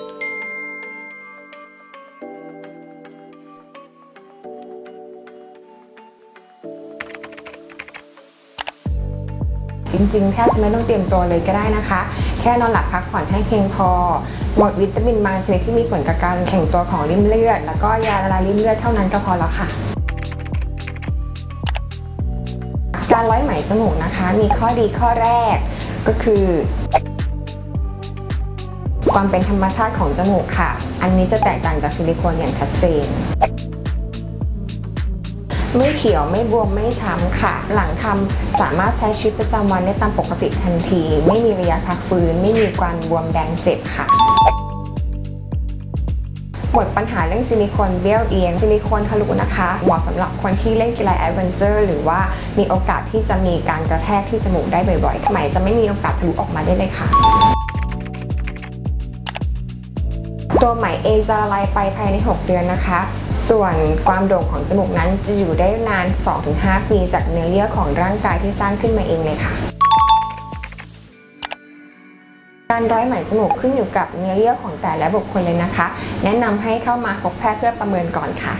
จริงๆ แทบจะไม่ต้องเตรียมตัวเลยก็ได้นะคะ แค่นอนหลับพักผ่อนให้เพียงพอ หมดวิตามินบางชนิดที่มีผลกับการแข็งตัวของริมเลือด แล้วก็ยาละลายริมเลือดเท่านั้นก็พอแล้วค่ะ การร้อยไหมจมูกนะคะ มีข้อดีข้อแรกก็คือ ความเป็นธรรมชาติของจมูกค่ะ อันนี้จะแตกต่างจากซิลิโคนอย่างชัดเจน ไม่เขียวไม่บวมไม่ช้ำค่ะ หลังทำสามารถใช้ชีวิตประจำวันได้ตามปกติทันที ไม่มีระยะพักฟื้น ไม่มีการบวมแดงเจ็บค่ะหมดปัญหาเรื่องซิลิโคนเบี้ยวเอียงซิลิโคนทะลุนะคะเหมาะสำหรับคนที่เล่นกีฬาแอดเวนเจอร์หรือว่ามีโอกาสที่จะมีการกระแทกที่จมูกได้บ่อยๆไหม่จะไม่มีโอกาสทะลุออกมาได้เลยค่ะ ตัวไหมเองจะละลายไปภายใน 6 เดือนนะคะ ส่วนความโด่งของจมูกนั้นจะอยู่ได้นาน 2-5 ปีจากเนื้อเยื่อของร่างกายที่สร้างขึ้นมาเองเลยค่ะ การร้อยไหมจมูกขึ้นอยู่กับเนื้อเยื่อของแต่ละบุคคลเลยนะคะ แนะนำให้เข้ามาพบแพทย์เพื่อประเมินก่อนค่ะ